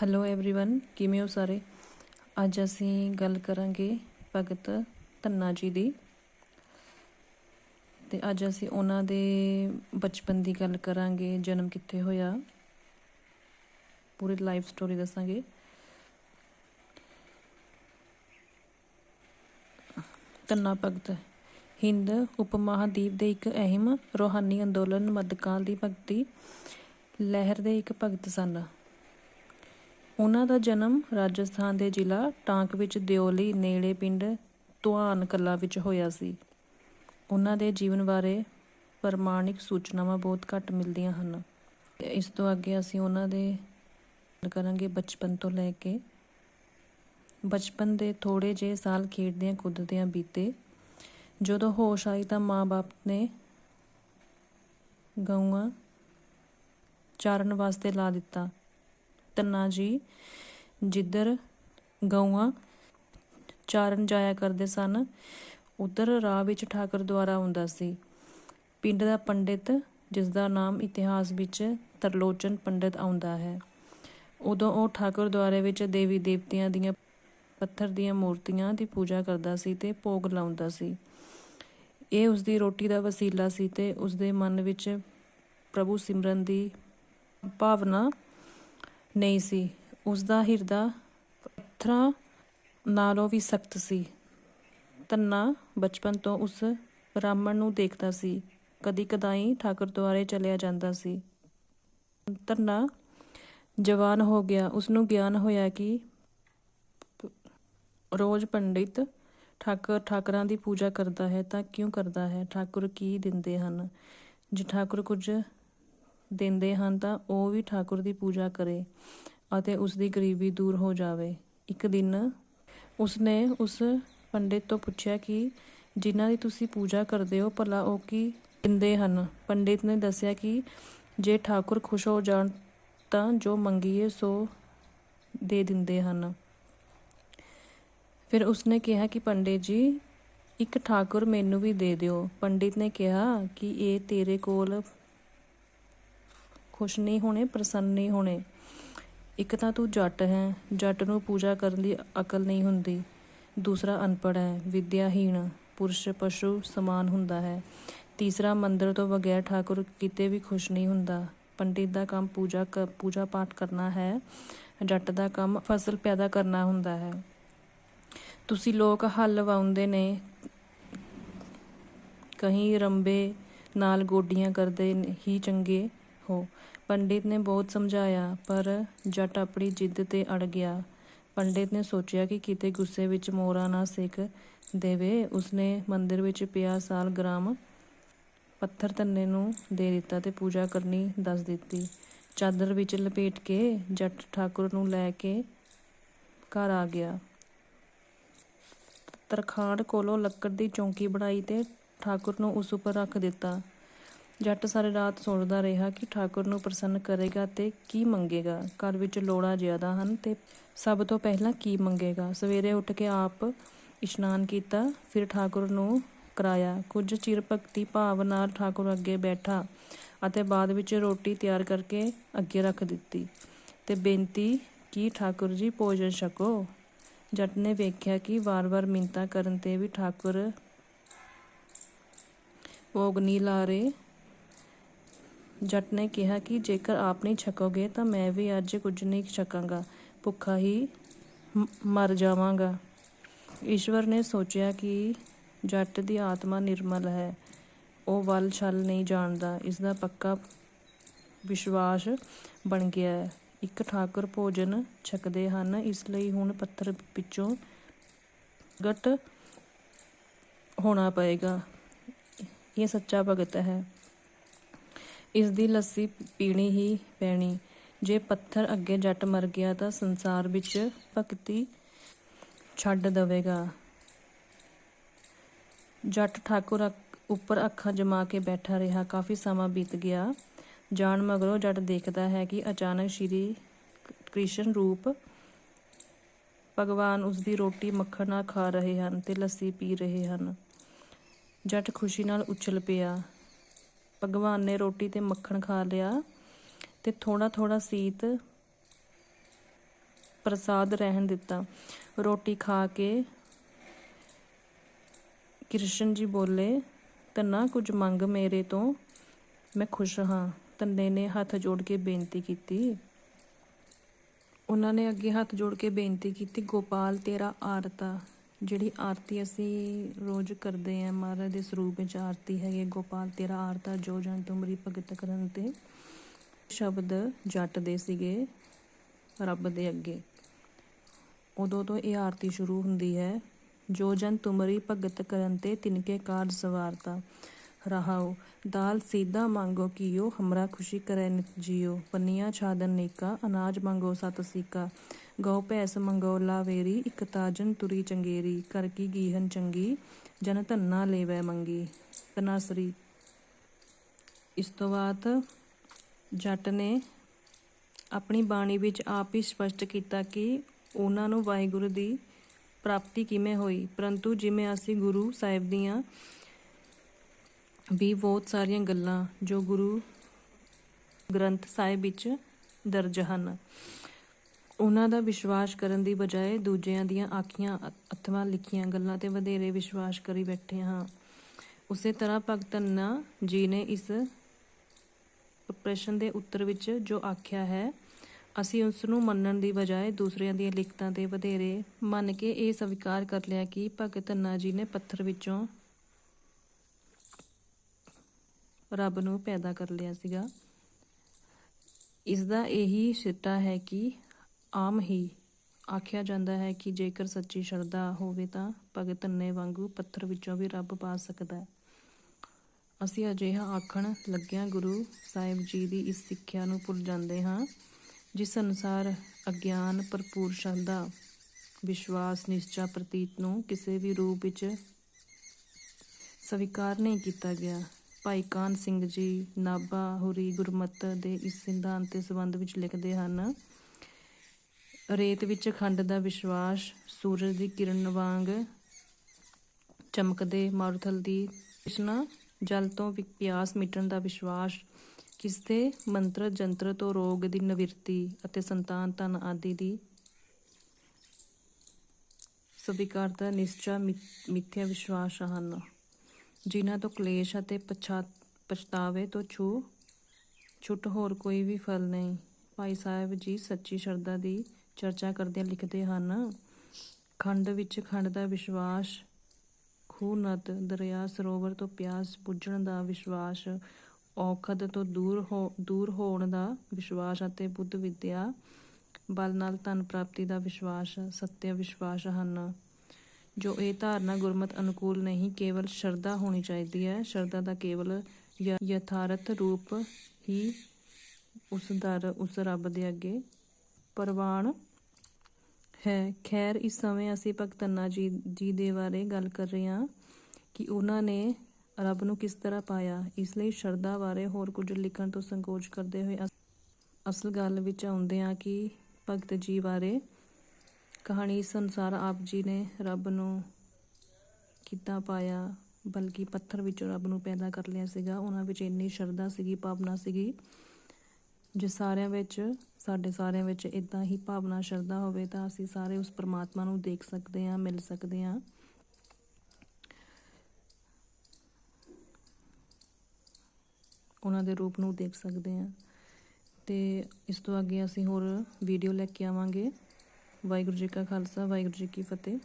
Hello everyone ਕਿਵੇਂ ਹੋ ਸਾਰੇ ਅੱਜ ਅਸੀਂ ਗੱਲ ਕਰਾਂਗੇ ਭਗਤ ਧੰਨਾ ਜੀ ਦੀ ਤੇ ਅੱਜ ਅਸੀਂ ਉਹਨਾਂ ਦੇ ਬਚਪਨ ਦੀ ਗੱਲ ਕਰਾਂਗੇ ਜਨਮ ਕਿੱਥੇ ਹੋਇਆ ਪੂਰੀ ਲਾਈਫ ਸਟੋਰੀ ਦੱਸਾਂਗੇ ਧੰਨਾ ਭਗਤ ਹਿੰਦ ਉਪ ਮਹਾਦੀਪ ਦੇ ਇੱਕ ਅਹਿਮ ਰੋਹਾਨੀ ਅੰਦੋਲਨ ਮੱਧਕਾਲ ਦੀ ਭਗਤੀ ਲਹਿਰ ਦੇ ਇੱਕ ਭਗਤ ਸਨ ਉਹਨਾਂ ਦਾ ਜਨਮ ਰਾਜਸਥਾਨ ਦੇ ਜ਼ਿਲ੍ਹਾ ਟਾਂਕ ਵਿੱਚ ਦਿਓਲੀ ਨੇੜੇ ਪਿੰਡ ਧੁਆਨ ਕਲਾਂ ਵਿੱਚ ਹੋਇਆ ਸੀ। ਉਹਨਾਂ ਦੇ ਜੀਵਨ ਬਾਰੇ ਪ੍ਰਮਾਣਿਕ ਸੂਚਨਾਵਾਂ ਬਹੁਤ ਘੱਟ ਮਿਲਦੀਆਂ ਹਨ। ਤੇ ਇਸ ਤੋਂ ਅੱਗੇ ਅਸੀਂ ਉਹਨਾਂ ਦੇ ਗੱਲ ਕਰਾਂਗੇ ਬਚਪਨ ਤੋਂ ਲੈ ਕੇ। ਬਚਪਨ ਦੇ ਥੋੜੇ ਜਿਹੇ ਸਾਲ ਖੇਡਦਿਆਂ ਕੁੱਦਦਿਆਂ ਬੀਤੇ। ਜਦੋਂ ਹੋਸ਼ ਆਈ ਤਾਂ ਮਾਂ-ਬਾਪ ਨੇ ਗਊਆਂ ਚਾਰਨ ਵਾਸਤੇ ਲਾ ਦਿੱਤਾ। ਤੰਨਾ ਜੀ ਜਿੱਧਰ ਗਊਆਂ ਚਾਰਨ ਜਾਇਆ ਕਰਦੇ ਸਨ, ਉਧਰ ਰਾਹ ਵਿੱਚ ਠਾਕਰ ਦੁਆਰਾ ਆਉਂਦਾ ਸੀ। ਪਿੰਡ ਦਾ ਪੰਡਿਤ ਜਿਸ ਦਾ ਨਾਮ ਇਤਿਹਾਸ ਵਿੱਚ ਤਰਲੋਚਨ ਪੰਡਿਤ ਆਉਂਦਾ ਹੈ। ਉਦੋਂ ਉਹ ਠਾਕੁਰ ਦੁਆਰੇ ਵਿੱਚ ਦੇਵੀ ਦੇਵਤਿਆਂ ਦੀਆਂ ਪੱਥਰ ਦੀਆਂ ਮੂਰਤੀਆਂ ਦੀ ਪੂਜਾ ਕਰਦਾ ਸੀ ਤੇ ਭੋਗ ਲਾਉਂਦਾ ਸੀ। ਇਹ ਉਸ ਦੀ ਰੋਟੀ ਦਾ ਵਸੀਲਾ ਸੀ ਤੇ ਉਸ ਦੇ ਮਨ ਵਿੱਚ ਪ੍ਰਭੂ ਸਿਮਰਨ ਦੀ ਭਾਵਨਾ ਨਹੀਂ ਸੀ। ਉਸ ਦਾ ਹਿਰਦਾ ਪੱਥਰਾਂ ਨਾਲੋਂ ਵੀ ਸਖਤ ਸੀ। ਧੰਨਾ ਬਚਪਨ ਤੋਂ ਉਸ ਬ੍ਰਾਹਮਣ ਨੂੰ ਦੇਖਦਾ ਸੀ। ਕਦੀ ਕਦਾਈ ਠਾਕੁਰ ਦੁਆਰੇ ਚਲਿਆ ਜਾਂਦਾ ਸੀ। ਧੰਨਾ ਜਵਾਨ ਹੋ ਗਿਆ। ਉਸ ਨੂੰ ਗਿਆਨ ਹੋਇਆ ਕਿ ਰੋਜ਼ ਪੰਡਿਤ ਠਾਕੁਰ ਠਾਕਰਾਂ ਦੀ ਪੂਜਾ ਕਰਦਾ ਹੈ ਤਾਂ ਕਿਉਂ ਕਰਦਾ ਹੈ? ਠਾਕੁਰ ਕੀ ਦਿੰਦੇ ਹਨ? ਜੇ ਠਾਕੁਰ ਕੁਝ ਦਿੰਦੇ ਹਨ ਤਾਂ ਉਹ ਵੀ ਠਾਕੁਰ ਦੀ ਪੂਜਾ ਕਰੇ ਅਤੇ ਉਸ ਦੀ ਗਰੀਬੀ ਦੂਰ ਹੋ ਜਾਵੇ। ਇੱਕ ਦਿਨ ਉਸਨੇ ਉਸ ਪੰਡਿਤ ਤੋਂ ਪੁੱਛਿਆ ਕਿ, ਜਿਨ੍ਹਾਂ ਦੀ ਤੁਸੀਂ ਪੂਜਾ ਕਰਦੇ ਹੋ, ਭਲਾ ਉਹ ਕੀ ਦਿੰਦੇ ਹਨ? ਪੰਡਿਤ ਨੇ ਦੱਸਿਆ ਕਿ, ਜੇ ਠਾਕੁਰ ਖੁਸ਼ ਹੋ ਜਾਣ ਤਾਂ ਜੋ ਮੰਗੀਏ, ਸੋ ਦੇ ਦਿੰਦੇ ਹਨ। ਫਿਰ ਉਸਨੇ ਕਿਹਾ ਕਿ, ਪੰਡਿਤ ਜੀ, ਇੱਕ ਠਾਕੁਰ ਮੈਨੂੰ ਵੀ ਦੇ ਦਿਓ। ਪੰਡਿਤ ਨੇ ਕਿਹਾ ਕਿ, ਇਹ ਤੇਰੇ ਕੋਲ ਖੁਸ਼ ਨਹੀਂ ਹੋਣੇ, ਪ੍ਰਸੰਨ ਨਹੀਂ ਹੋਣੇ। ਇੱਕ ਤਾਂ ਤੂੰ ਜੱਟ ਹੈ, ਜੱਟ ਨੂੰ ਪੂਜਾ ਕਰਨ ਦੀ ਅਕਲ ਨਹੀਂ ਹੁੰਦੀ। ਦੂਸਰਾ ਅਨਪੜ੍ਹ ਹੈ, ਵਿਦਿਆਹੀਣ, ਪੁਰਸ਼ ਪਸ਼ੂ ਸਮਾਨ ਹੁੰਦਾ ਹੈ। ਤੀਸਰਾ ਮੰਦਰ ਤੋਂ ਬਗੈਰ ਠਾਕੁਰ ਕਿਤੇ ਵੀ ਖੁਸ਼ ਨਹੀਂ ਹੁੰਦਾ। ਪੰਡਿਤ ਦਾ ਕੰਮ ਪੂਜਾ ਪੂਜਾ ਪਾਠ ਕਰਨਾ ਹੈ, ਜੱਟ ਦਾ ਕੰਮ ਫਸਲ ਪੈਦਾ ਕਰਨਾ ਹੁੰਦਾ ਹੈ। ਤੁਸੀਂ ਲੋਕ ਹੱਲ ਵਾਉਂਦੇ ਨੇ, ਕਹੀਂ ਰੰਬੇ ਨਾਲ ਗੋਡੀਆਂ ਕਰਦੇ ਹੀ ਚੰਗੇ ਹੋ। ਪੰਡਿਤ ਨੇ ਬਹੁਤ ਸਮਝਾਇਆ, ਪਰ ਜੱਟ ਆਪਣੀ ਜਿੱਦ ਤੇ ਅੜ ਗਿਆ। ਪੰਡਿਤ ਨੇ ਸੋਚਿਆ ਕਿ ਕਿਤੇ ਗੁੱਸੇ ਵਿੱਚ ਮੋਰਾ ਨਾ ਸਿੱਖ ਦੇਵੇ। ਉਸਨੇ ਮੰਦਿਰ ਵਿੱਚ ਪਿਆ ਸਾਲ ਗ੍ਰਾਮ ਪੱਥਰ ਧੰਨੇ ਨੂੰ ਦੇ ਦਿੱਤਾ ਤੇ ਪੂਜਾ ਕਰਨੀ ਦੱਸ ਦਿੱਤੀ। ਚਾਦਰ ਵਿੱਚ ਲਪੇਟ ਕੇ ਜੱਟ ਠਾਕੁਰ ਨੂੰ ਲੈ ਕੇ ਘਰ ਆ ਗਿਆ। ਤਰਖਾਣ ਕੋਲੋਂ ਲੱਕੜ ਦੀ ਚੌਂਕੀ ਬਣਾਈ ਤੇ ਠਾਕੁਰ ਨੂੰ ਉਸ ਉੱਪਰ ਰੱਖ ਦਿੱਤਾ। ਜੱਟ ਸਾਰੀ ਰਾਤ ਸੋਚਦਾ ਰਿਹਾ ਕਿ ਠਾਕੁਰ ਨੂੰ ਪ੍ਰਸੰਨ ਕਰੇਗਾ ਤੇ ਕੀ ਮੰਗੇਗਾ। ਘਰ ਵਿੱਚ ਲੋੜਾਂ ਜ਼ਿਆਦਾ ਹਨ ਤੇ ਸਭ ਤੋਂ ਪਹਿਲਾਂ ਕੀ ਮੰਗੇਗਾ? ਸਵੇਰੇ ਉੱਠ ਕੇ ਆਪ ਇਸ਼ਨਾਨ ਕੀਤਾ, ਫਿਰ ਠਾਕੁਰ ਨੂੰ ਕਰਾਇਆ। ਕੁਝ ਚਿਰ ਭਗਤੀ ਭਾਵ ਨਾਲ ਠਾਕੁਰ ਅੱਗੇ ਬੈਠਾ ਅਤੇ ਬਾਅਦ ਵਿੱਚ ਰੋਟੀ ਤਿਆਰ ਕਰਕੇ ਅੱਗੇ ਰੱਖ ਦਿੱਤੀ ਤੇ ਬੇਨਤੀ ਕਿ ਠਾਕੁਰ ਜੀ, ਭੋਜਨ ਛਕੋ। ਜੱਟ ਨੇ ਵੇਖਿਆ ਕਿ ਵਾਰ-ਵਾਰ ਮਿੰਤਾ ਕਰਨ ਤੇ ਵੀ ਠਾਕੁਰ ਭੋਗ ਨਹੀਂ ਲਾ ਰਹੇ। ਜੱਟ ਨੇ ਕਿਹਾ ਕਿ ਜੇਕਰ ਆਪ ਨਹੀਂ ਛਕੋਗੇ ਤਾਂ ਮੈਂ ਵੀ ਅੱਜ ਕੁਝ ਨਹੀਂ ਛਕਾਂਗਾ। ਭੁੱਖਾ ਹੀ ਮਰ ਜਾਵਾਂਗਾ। ਈਸ਼ਵਰ ਨੇ ਸੋਚਿਆ ਕਿ ਜੱਟ ਦੀ ਆਤਮਾ ਨਿਰਮਲ ਹੈ। ਉਹ ਵੱਲ ਛਲ ਨਹੀਂ ਜਾਣਦਾ। ਇਸ ਦਾ ਪੱਕਾ ਵਿਸ਼ਵਾਸ ਬਣ ਗਿਆ ਹੈ। ਇੱਕ ਠਾਕੁਰ ਭੋਜਨ ਛਕਦੇ ਹਨ। ਇਸ ਲਈ ਹੁਣ ਪੱਥਰ ਪਿੱਛੋਂ ਗਟ ਹੋਣਾ ਪਏਗਾ। ਇਹ ਸੱਚਾ ਭਗਤ ਹੈ। ਇਸ ਦੀ ਲੱਸੀ ਪੀਣੀ ਹੀ ਪੈਣੀ। ਜੇ ਪੱਥਰ ਅੱਗੇ ਜੱਟ ਮਰ ਗਿਆ ਤਾਂ ਸੰਸਾਰ ਵਿੱਚ ਭਗਤੀ ਛੱਡ ਦੇਵੇਗਾ। ਜੱਟ ਠਾਕੁਰ ਉੱਪਰ ਅੱਖਾਂ ਜਮਾ ਕੇ ਬੈਠਾ ਰਿਹਾ। ਕਾਫੀ ਸਮਾਂ ਬੀਤ ਗਿਆ। ਜਾਣ ਮਗਰੋਂ ਜੱਟ ਦੇਖਦਾ ਹੈ ਕਿ ਅਚਾਨਕ ਸ਼੍ਰੀ ਕ੍ਰਿਸ਼ਨ ਰੂਪ ਭਗਵਾਨ ਉਸ ਦੀ ਰੋਟੀ ਮੱਖਣ ਨਾਲ ਖਾ ਰਹੇ ਹਨ ਤੇ ਲੱਸੀ ਪੀ ਰਹੇ ਹਨ। ਜੱਟ ਖੁਸ਼ੀ ਨਾਲ ਉਛਲ ਪਿਆ। ਭਗਵਾਨ ਨੇ ਰੋਟੀ ਤੇ ਮੱਖਣ ਖਾ ਲਿਆ ਤੇ ਥੋੜਾ ਥੋੜਾ ਸੀਤ ਪ੍ਰਸਾਦ ਰਹਿਣ ਦਿੱਤਾ। ਰੋਟੀ ਖਾ ਕੇ ਕ੍ਰਿਸ਼ਨ ਜੀ ਬੋਲੇ ਤੰਨਾ ਕੁਝ ਮੰਗ ਮੇਰੇ ਤੋਂ। ਮੈਂ ਖੁਸ਼ ਹਾਂ। ਤੰਨੇ ਨੇ ਹੱਥ ਜੋੜ ਕੇ ਬੇਨਤੀ ਕੀਤੀ। ਉਹਨਾਂ ਨੇ ਅੱਗੇ ਹੱਥ ਜੋੜ ਕੇ ਬੇਨਤੀ ਕੀਤੀ, ਗੋਪਾਲ, ਤੇਰਾ ਆਰਤਾ। ਜਿਹੜੀ ਆਰਤੀ ਅਸੀਂ ਰੋਜ਼ ਕਰਦੇ ਆਂ ਮਹਾਰਾਜ ਦੇ ਸਰੂਪ ਵਿੱਚ ਆਰਤੀ ਹੈਗੀ ਗੋਪਾਲ ਤੇਰਾ ਆਰਤਾ ਜੋ ਜਨ ਤੁਮਰੀ ਭਗਤ ਕਰਨ ਤੇ। ਸ਼ਬਦ ਜੱਟ ਦੇ ਸੀਗੇ ਰੱਬ ਦੇ ਅੱਗੇ। ਉਦੋਂ ਤੋਂ ਇਹ ਆਰਤੀ ਸ਼ੁਰੂ ਹੁੰਦੀ ਹੈ, ਜੋ ਜਨ ਤੁਮਰੀ ਭਗਤ ਕਰਨ ਤੇ ਤਿਨਕੇ ਕਾਰਜ ਸਵਾਰਤਾ। ਰਹਾਉ ਦਾਲ ਸੀਧਾ ਮੰਗੋ ਕੀਓ, ਹਮਰਾ ਖੁਸ਼ੀ ਕਰੈ ਨਿਤ ਜੀਓ, ਪੰਨੀਆਂ ਛਾਦਨ ਨੇਕਾ, ਅਨਾਜ ਮੰਗੋ ਸਤ ਸੀਕਾ। ਗਉ ਭੈਸ ਮੰਗੋ ਲਾਵੇਰੀ, ਇਕ ਤਾਜਨ ਤੁਰੀ ਚੰਗੇਰੀ, ਕਰ ਕੀ ਗੀਹਨ ਚੰਗੀ, ਜਨ ਧੰਨਾ ਲੇਵੈ ਮੰਗੀ। ਤਨਾਸਰੀ ਇਸ ਤੋਂ ਬਾਅਦ ਜੱਟ ਨੇ ਆਪਣੀ ਬਾਣੀ ਵਿੱਚ ਆਪ ਹੀ ਸਪਸ਼ਟ ਕੀਤਾ ਕਿ ਉਹਨਾਂ ਨੂੰ ਵਾਹਿਗੁਰੂ ਦੀ ਪ੍ਰਾਪਤੀ ਕਿਵੇਂ ਹੋਈ। ਪਰੰਤੂ ਜਿਵੇਂ ਅਸੀਂ ਗੁਰੂ ਸਾਹਿਬ ਦੀਆਂ ਵੀ ਬਹੁਤ ਸਾਰੀਆਂ ਗੱਲਾਂ ਜੋ ਗੁਰੂ ਗ੍ਰੰਥ ਸਾਹਿਬ ਵਿੱਚ ਦਰਜ ਹਨ। ਉਹਨਾਂ ਦਾ ਵਿਸ਼ਵਾਸ ਕਰਨ ਦੀ ਬਜਾਏ ਦੂਜਿਆਂ ਦੀਆਂ ਆਖੀਆਂ ਅ- ਅਥਵਾ ਲਿਖੀਆਂ ਗੱਲਾਂ ਤੇ ਵਧੇਰੇ ਵਿਸ਼ਵਾਸ ਕਰੀ ਬੈਠੇ ਹਾਂ। ਉਸੇ ਤਰ੍ਹਾਂ ਭਗਤ ਧੰਨਾ ਜੀ ਨੇ ਇਸ ਪ੍ਰਸ਼ਨ ਦੇ ਉੱਤਰ ਵਿੱਚ ਜੋ ਆਖਿਆ ਹੈ, ਅਸੀਂ ਉਸ ਨੂੰ ਮੰਨਣ ਦੀ ਬਜਾਏ ਦੂਸਰਿਆਂ ਦੀਆਂ ਲਿਖਤਾਂ ਤੇ ਵਧੇਰੇ ਮੰਨ ਕੇ ਇਹ ਸਵੀਕਾਰ ਕਰ ਲਿਆ ਕਿ ਭਗਤ ਧੰਨਾ ਜੀ ਨੇ ਪੱਥਰ ਵਿੱਚੋਂ ਰੱਬ ਨੂੰ ਪੈਦਾ ਕਰ ਲਿਆ ਸੀਗਾ। ਇਸ ਦਾ ਇਹੀ ਸਿੱਟਾ ਹੈ ਕਿ ਆਮ ਹੀ ਆਖਿਆ ਜਾਂਦਾ ਹੈ ਕਿ ਜੇਕਰ ਸੱਚੀ ਸ਼ਰਧਾ ਹੋਵੇ ਤਾਂ ਭਗਤ ਧੰਨੇ ਵਾਂਗੂ ਪੱਥਰ ਵਿੱਚੋਂ ਵੀ ਰੱਬ ਪਾ ਸਕਦਾ ਹੈ। ਅਸੀਂ ਅਜਿਹਾ ਆਖਣ ਲੱਗਿਆਂ ਗੁਰੂ ਸਾਹਿਬ ਜੀ ਦੀ ਇਸ ਸਿੱਖਿਆ ਨੂੰ ਭੁੱਲ ਜਾਂਦੇ ਹਾਂ, ਜਿਸ ਅਨੁਸਾਰ ਅਗਿਆਨ, ਭਰਪੂਰ ਸ਼ਰਧਾ, ਵਿਸ਼ਵਾਸ, ਨਿਸ਼ਚਾ ਪ੍ਰਤੀਤ ਨੂੰ ਕਿਸੇ ਵੀ ਰੂਪ ਵਿੱਚ ਸਵੀਕਾਰ ਨਹੀਂ ਕੀਤਾ ਗਿਆ। ਭਾਈ ਕਾਨ ਸਿੰਘ ਜੀ ਨਾਭਾ ਹੁਰੀ ਗੁਰਮਤ ਦੇ ਇਸ ਸਿਧਾਂਤ ਦੇ ਸੰਬੰਧ ਵਿੱਚ ਲਿਖਦੇ ਹਨ ਰੇਤ ਵਿੱਚ ਖੰਡ ਦਾ ਵਿਸ਼ਵਾਸ ਸੂਰਜ ਦੀ ਕਿਰਨ ਵਾਂਗ ਚਮਕਦੇ ਮਾਰੂਥਲ ਦੀ ਤ੍ਰਿਸ਼ਨਾ, ਜਲ ਤੋਂ ਪਿਆਸ ਮਿਟਣ ਦਾ ਵਿਸ਼ਵਾਸ ਕਿਸੇ ਮੰਤਰ, ਜੰਤਰ ਤੋਂ ਰੋਗ ਦੀ ਨਿਵਰਤੀ ਅਤੇ ਸੰਤਾਨ ਧਨ ਆਦਿ ਦੀ ਸਵੀਕਾਰਤਾ ਨਿਸ਼ਚਾ ਮਿ- ਮਿਥਿਆ ਵਿਸ਼ਵਾਸ ਹਨ, ਜਿਨ੍ਹਾਂ ਤੋਂ ਕਲੇਸ਼ ਅਤੇ ਪਛਾ, ਪਛਤਾਵੇ ਤੋਂ ਛੂ, ਛੁੱਟ ਹੋਰ ਕੋਈ ਵੀ ਫਲ ਨਹੀਂ। ਭਾਈ ਸਾਹਿਬ ਜੀ ਸੱਚੀ ਸ਼ਰਧਾ ਦੀ ਚਰਚਾ ਕਰਦਿਆਂ ਲਿਖਦੇ ਹਨ। ਖੰਡ ਵਿੱਚ ਖੰਡ ਦਾ ਵਿਸ਼ਵਾਸ ਖੂਹ ਨਦ ਦਰਿਆ, ਸਰੋਵਰ ਤੋਂ ਪਿਆਸ ਬੁੱਝਣ ਦਾ ਵਿਸ਼ਵਾਸ, ਔਖਦ ਤੋਂ ਦੂਰ ਹੋ, ਦੂਰ ਹੋਣ ਦਾ ਵਿਸ਼ਵਾਸ ਅਤੇ ਬੁੱਧ ਵਿਦਿਆ ਬਲ ਨਾਲ ਧਨ ਪ੍ਰਾਪਤੀ ਦਾ ਵਿਸ਼ਵਾਸ, ਸੱਤਿਆ ਵਿਸ਼ਵਾਸ ਹਨ। ਜੋ ਇਹ ਧਾਰਨਾ ਗੁਰਮਤ ਅਨੁਕੂਲ ਨਹੀਂ, ਕੇਵਲ ਸ਼ਰਧਾ ਹੋਣੀ ਚਾਹੀਦੀ ਹੈ। ਸ਼ਰਧਾ ਦਾ ਕੇਵਲ ਯਥਾਰਥ ਰੂਪ ਹੀ ਉਸ ਦਰ, ਉਸ ਰੱਬ ਦੇ ਅੱਗੇ ਪ੍ਰਵਾਨ ਹੈ। ਖੈਰ, ਇਸ ਸਮੇਂ ਅਸੀਂ ਭਗਤ ਧੰਨਾ ਜੀ ਜੀ ਦੇ ਬਾਰੇ ਗੱਲ ਕਰ ਰਹੇ ਹਾਂ ਕਿ ਉਹਨਾਂ ਨੇ ਰੱਬ ਨੂੰ ਕਿਸ ਤਰ੍ਹਾਂ ਪਾਇਆ। ਇਸ ਲਈ ਸ਼ਰਧਾ ਬਾਰੇ ਹੋਰ ਕੁਝ ਲਿਖਣ ਤੋਂ ਸੰਕੋਚ ਕਰਦੇ ਹੋਏ ਅਸਲ ਗੱਲ ਵਿੱਚ ਆਉਂਦੇ ਹਾਂ ਕਿ ਭਗਤ ਜੀ ਬਾਰੇ ਕਹਾਣੀ ਇਸ ਅਨੁਸਾਰ ਆਪ ਜੀ ਨੇ ਰੱਬ ਨੂੰ ਕਿੱਦਾਂ ਪਾਇਆ, ਬਲਕਿ ਪੱਥਰ ਵਿੱਚੋਂ ਰੱਬ ਨੂੰ ਪੈਦਾ ਕਰ ਲਿਆ ਸੀਗਾ। ਉਹਨਾਂ ਵਿੱਚ ਇੰਨੀ ਸ਼ਰਧਾ ਸੀਗੀ, ਭਾਵਨਾ ਸੀਗੀ ਜੇ ਸਾਰਿਆਂ ਵਿੱਚ, ਸਾਡੇ ਸਾਰਿਆਂ ਵਿੱਚ ਇਦਾਂ ਹੀ ਭਾਵਨਾ, ਸ਼ਰਧਾ ਹੋਵੇ ਤਾਂ ਅਸੀਂ ਸਾਰੇ ਉਸ ਪਰਮਾਤਮਾ ਨੂੰ ਦੇਖ ਸਕਦੇ ਹਾਂ, ਮਿਲ ਸਕਦੇ ਹਾਂ। ਉਹਨਾਂ ਦੇ ਰੂਪ ਨੂੰ ਦੇਖ ਸਕਦੇ ਹਾਂ। ਤੇ ਇਸ ਤੋਂ ਅੱਗੇ ਅਸੀਂ ਹੋਰ ਵੀਡੀਓ ਲੈ ਕੇ ਆਵਾਂਗੇ। ਵਾਹਿਗੁਰੂ ਜੀ ਕਾ ਖਾਲਸਾ, ਵਾਹਿਗੁਰੂ ਜੀ ਕੀ ਫਤਿਹ।